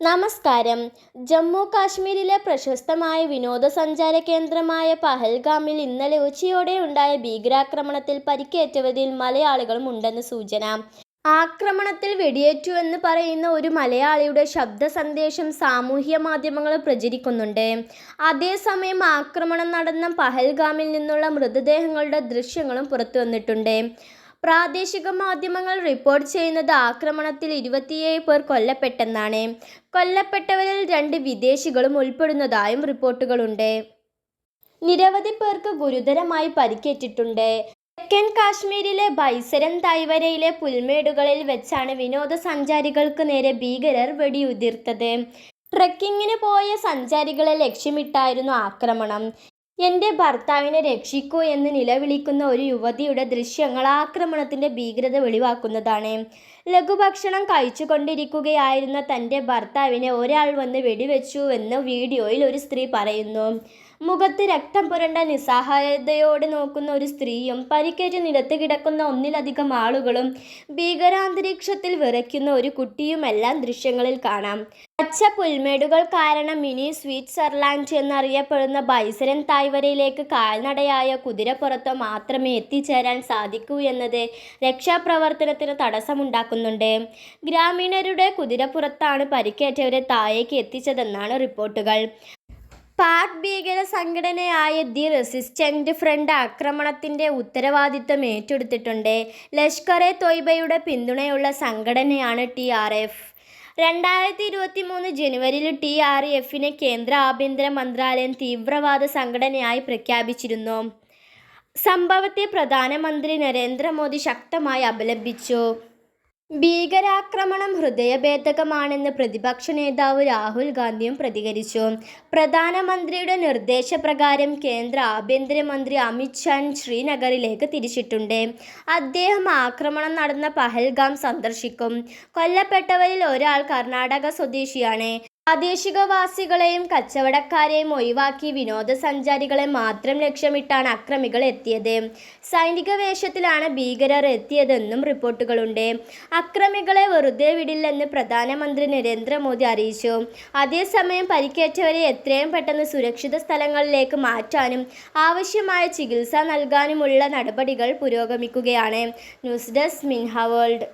നമസ്കാരം. ജമ്മു കാശ്മീരിലെ പ്രശസ്തമായ വിനോദസഞ്ചാര കേന്ദ്രമായ പഹൽഗാമിൽ ഇന്നലെ ഉച്ചയോടെ ഉണ്ടായ ഭീകരാക്രമണത്തിൽ പരിക്കേറ്റവരിൽ മലയാളികളും ഉണ്ടെന്ന് സൂചന. ആക്രമണത്തിൽ വെടിയേറ്റുവെന്ന് പറയുന്ന ഒരു മലയാളിയുടെ ശബ്ദ സന്ദേശം സാമൂഹ്യ മാധ്യമങ്ങൾ പ്രചരിക്കുന്നുണ്ട്. അതേസമയം ആക്രമണം നടന്ന പഹൽഗാമിൽ നിന്നുള്ള മൃതദേഹങ്ങളുടെ ദൃശ്യങ്ങളും പുറത്തുവന്നിട്ടുണ്ട്. പ്രാദേശിക മാധ്യമങ്ങൾ റിപ്പോർട്ട് ചെയ്യുന്നത് ആക്രമണത്തിൽ ഇരുപത്തിയേഴ് പേർ കൊല്ലപ്പെട്ടെന്നാണ്. കൊല്ലപ്പെട്ടവരിൽ രണ്ട് വിദേശികളും ഉൾപ്പെടുന്നതായും റിപ്പോർട്ടുകളുണ്ട്. നിരവധി പേർക്ക് ഗുരുതരമായി പരിക്കേറ്റിട്ടുണ്ട്. തെക്കൻ കാശ്മീരിലെ ബൈസരം തൈവരയിലെ പുൽമേടുകളിൽ വെച്ചാണ് വിനോദസഞ്ചാരികൾക്ക് നേരെ ഭീകരർ വെടിയുതിർത്തത്. ട്രക്കിങ്ങിന് പോയ സഞ്ചാരികളെ ലക്ഷ്യമിട്ടായിരുന്നു ആക്രമണം. എന്റെ ഭർത്താവിനെ രക്ഷിക്കൂ എന്ന് നിലവിളിക്കുന്ന ഒരു യുവതിയുടെ ദൃശ്യങ്ങൾ ആക്രമണത്തിന്റെ ഭീകരത വെളിവാക്കുന്നതാണ്. ലഘുഭക്ഷണം കഴിച്ചുകൊണ്ടിരിക്കുകയായിരുന്ന തന്റെ ഭർത്താവിനെ ഒരാൾ വന്ന് വെടിവെച്ചു എന്ന് വീഡിയോയിൽ ഒരു സ്ത്രീ പറയുന്നു. മുഖത്ത് രക്തം പുരണ്ട നിസ്സഹായതയോടെ നോക്കുന്ന ഒരു സ്ത്രീയും പരിക്കേറ്റ് നിലത്ത് കിടക്കുന്ന ഒന്നിലധികം ആളുകളും ഭീകരാന്തരീക്ഷത്തിൽ വിറയ്ക്കുന്ന ഒരു കുട്ടിയുമെല്ലാം ദൃശ്യങ്ങളിൽ കാണാം. പച്ച പുൽമേടുകൾ കാരണം മിനി സ്വിറ്റ്സർലാൻഡ് എന്നറിയപ്പെടുന്ന ബൈസരൻ തായ്വരയിലേക്ക് കാൽനടയായ കുതിരപ്പുറത്തോ മാത്രമേ എത്തിച്ചേരാൻ സാധിക്കൂ എന്നത് രക്ഷാപ്രവർത്തനത്തിന് തടസ്സമുണ്ടാക്കുന്നുണ്ട്. ഗ്രാമീണരുടെ കുതിരപ്പുറത്താണ് പരിക്കേറ്റവരെ താഴേക്ക് എത്തിച്ചതെന്നാണ് റിപ്പോർട്ടുകൾ. പാക് ഭീകര സംഘടനയായ ദി റെസിസ്റ്റന്റ് ഫ്രണ്ട് ആക്രമണത്തിന്റെ ഉത്തരവാദിത്തം ഏറ്റെടുത്തിട്ടുണ്ട്. ലഷ്കർ എ തൊയ്ബയുടെ പിന്തുണയുള്ള സംഘടനയാണ് ടി ആർ എഫ്. രണ്ടായിരത്തി ഇരുപത്തി മൂന്ന് ജനുവരിയിൽ ടി ആർ എഫിനെ കേന്ദ്ര ആഭ്യന്തര മന്ത്രാലയം തീവ്രവാദ സംഘടനയായി പ്രഖ്യാപിച്ചിരുന്നു. സംഭവത്തെ പ്രധാനമന്ത്രി നരേന്ദ്രമോദി ശക്തമായി അപലപിച്ചു. ഭീകരാക്രമണം ഹൃദയഭേദകമാണെന്ന് പ്രതിപക്ഷ നേതാവ് രാഹുൽ ഗാന്ധിയും പ്രതികരിച്ചു. പ്രധാനമന്ത്രിയുടെ നിർദ്ദേശപ്രകാരം കേന്ദ്ര ആഭ്യന്തരമന്ത്രി അമിത് ഷാ ശ്രീനഗറിലേക്ക് തിരിച്ചിട്ടുണ്ട്. അദ്ദേഹം ആക്രമണം നടന്ന പഹൽഗാം സന്ദർശിക്കും. കൊല്ലപ്പെട്ടവരിൽ ഒരാൾ കർണാടക സ്വദേശിയാണ്. പ്രാദേശികവാസികളെയും കച്ചവടക്കാരെയും ഒഴിവാക്കി വിനോദസഞ്ചാരികളെ മാത്രം ലക്ഷ്യമിട്ടാണ് അക്രമികൾ എത്തിയത്. സൈനിക വേഷത്തിലാണ് ഭീകരർ എത്തിയതെന്നും റിപ്പോർട്ടുകളുണ്ട്. അക്രമികളെ വെറുതെ വിടില്ലെന്ന് പ്രധാനമന്ത്രി നരേന്ദ്രമോദി അറിയിച്ചു. അതേസമയം പരിക്കേറ്റവരെ എത്രയും പെട്ടെന്ന് സുരക്ഷിത സ്ഥലങ്ങളിലേക്ക് മാറ്റാനും ആവശ്യമായ ചികിത്സ നൽകാനുമുള്ള നടപടികൾ പുരോഗമിക്കുകയാണ്. News desk Minha world.